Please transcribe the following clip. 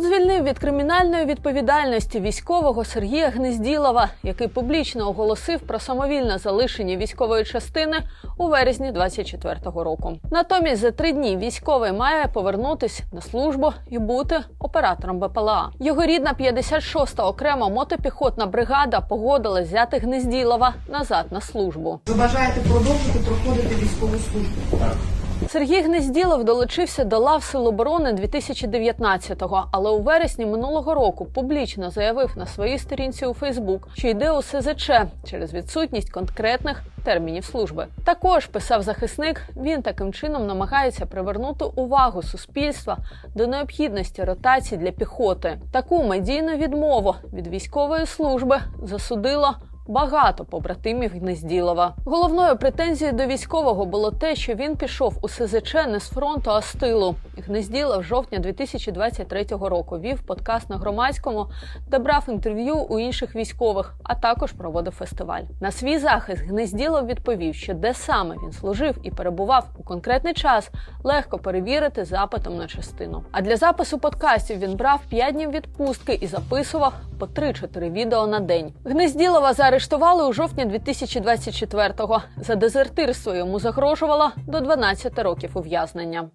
Звільнив від кримінальної відповідальності військового Сергія Гнезділова, який публічно оголосив про самовільне залишення військової частини у вересні 24-го року. Натомість за три дні військовий має повернутись на службу і бути оператором БПЛА. Його рідна 56-та окрема мотопіхотна бригада погодилась взяти Гнезділова назад на службу. Ви бажаєте продовжити проходити військову службу? Сергій Гнезділов долучився до лав Сил оборони 2019-го, але у вересні минулого року публічно заявив на своїй сторінці у Фейсбук, що йде у СЗЧ через відсутність конкретних термінів служби. Також писав захисник, він таким чином намагається привернути увагу суспільства до необхідності ротації для піхоти. Таку медійну відмову від військової служби засудило Багато побратимів Гнезділова. Головною претензією до військового було те, що він пішов у СЗЧ не з фронту, а з тилу. Гнезділов жовтня 2023 року вів подкаст на громадському, де брав інтерв'ю у інших військових, а також проводив фестиваль. На свій захист Гнезділов відповів, що де саме він служив і перебував у конкретний час, легко перевірити запитом на частину. А для запису подкастів він брав 5 днів відпустки і записував по 3-4 відео на день. Гнезділова заарештували у жовтні 2024-го. За дезертирство йому загрожувало до 12 років ув'язнення.